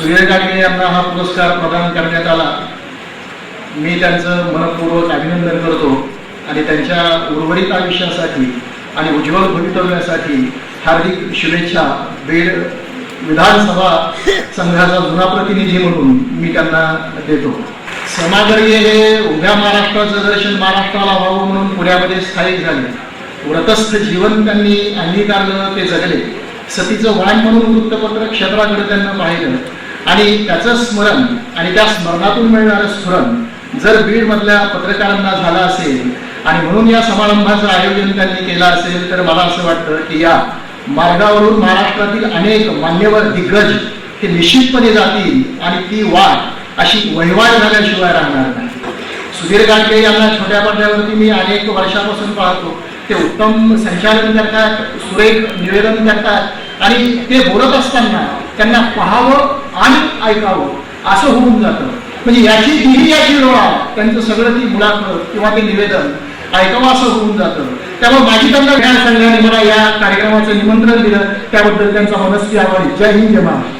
सुनील गाडगे यांना हा पुरस्कार प्रदान करण्यात आला. मी त्यांचं मनपूर्वक अभिनंदन करतो आणि त्यांच्या उर्वरित आयुष्यासाठी आणि उज्ज्वल भवितव्यासाठी हार्दिक शुभेच्छा. बीड विधानसभा संघाचा जुना प्रतिनिधी म्हणून मी त्यांना देतो. समागर्य हे उभ्या महाराष्ट्राचं दर्शन महाराष्ट्राला व्हावं म्हणून पुण्यामध्ये स्थायिक झाले. व्रतस्थ जीवन त्यांनी अंगीकारलं ते जगले. सतीचं वाण म्हणून वृत्तपत्र क्षेत्राकडे त्यांना पाहिलं. आणि त्याचं स्मरण आणि त्या स्मरणातून मिळणारं स्फुरण जर बीडमधल्या पत्रकारांना झालं असेल आणि म्हणून या समारंभाचं आयोजन त्यांनी केलं असेल तर मला असं वाटतं की या मार्गावरून महाराष्ट्रातील अनेक मान्यवर दिग्गज हे निश्चितपणे जातील आणि ती वाट अशी वहिवाट झाल्याशिवाय राहणार नाही. सुधीर गाडगे यांना छोट्या पडद्यावरती मी अनेक वर्षापासून पाहतो. ते उत्तम संचालन करतात सुरेख निवेदन करतात आणि ते बोलत असताना त्यांना पाहावं आणि ऐकावं. असं होऊन जातं. म्हणजे याची दिली याची डोळा त्यांचं सगळं ती मुलाखत किंवा ते निवेदन ऐकावं असं होऊन जातं. त्यामुळे माझी त्यांना या संघाने मला या कार्यक्रमाचं निमंत्रण दिलं. त्याबद्दल त्यांचा मनस्वी आभारी. जय हिंद जय महाराष्ट्र.